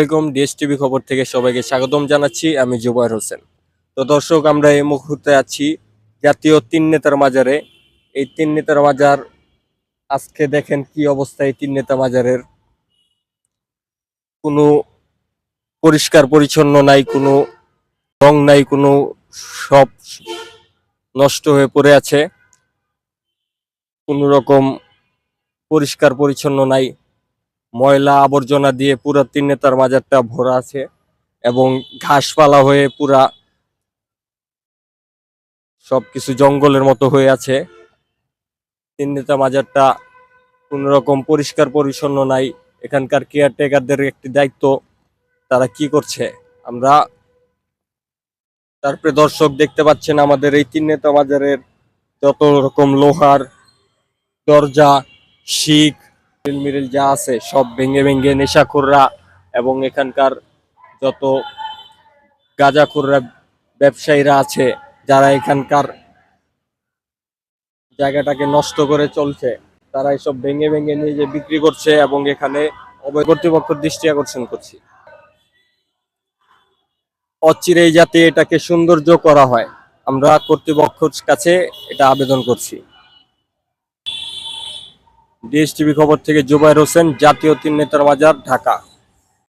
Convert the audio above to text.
আসসালামাইকুম DS TV খবর থেকে সবাইকে স্বাগতম জানাচ্ছি, আমি জুবাইর হোসেন। তো দর্শক, আমরা এই মুহূর্তে আছি জাতীয় তিন নেতার মাজারে। এই তিন নেতার মাজার, আজকে দেখেন কি অবস্থা এই তিন নেতা মাজারের। কোনো পরিষ্কার, পরিচ্ছন্ন নাই, কোনো রং নাই, কোনো সব নষ্ট হয়ে পড়ে আছে। কোনো রকম পরিষ্কার, পরিচ্ছন্ন নাই। ময়লা আবর্জনা দিয়ে পুরা তিন নেতার মাজারটা ভরা আছে এবং ঘাসপালা হয়ে পুরা সবকিছু জঙ্গলের মতো হয়ে আছে। তিন নেতা মাজারটা কোন রকম পরিষ্কার পরিচ্ছন্ন নাই। এখানকার কেয়ারটেকারদের একটি দায়িত্ব, তারা কি করছে? আমরা তারপরে দর্শক দেখতে পাচ্ছেন আমাদের এই তিন নেতা মাজারের যত রকম লোহার দরজা, শিখ মিল মিরিল যা আছে সব ভেঙে ভেঙে নেশাখোররা এবং এখানকার যত গাঁজাখোররা ব্যবসায়ীরা আছে, যারা এখানকার জায়গাটাকে নষ্ট করে চলছে, তারা এসব ভেঙে ভেঙে নিয়ে যে বিক্রি করছে এবং এখানে অবৈধ কর্তৃপক্ষের দৃষ্টি আকর্ষণ করছি। অচিরেই যাতে এটাকে সৌন্দর্য করা হয়, আমরা কর্তৃপক্ষের কাছে এটা আবেদন করছি। ডিএস টিভি খবর থেকে জুবাইর হোসেন জাতীয় তিন নেতার বাজার ঢাকা।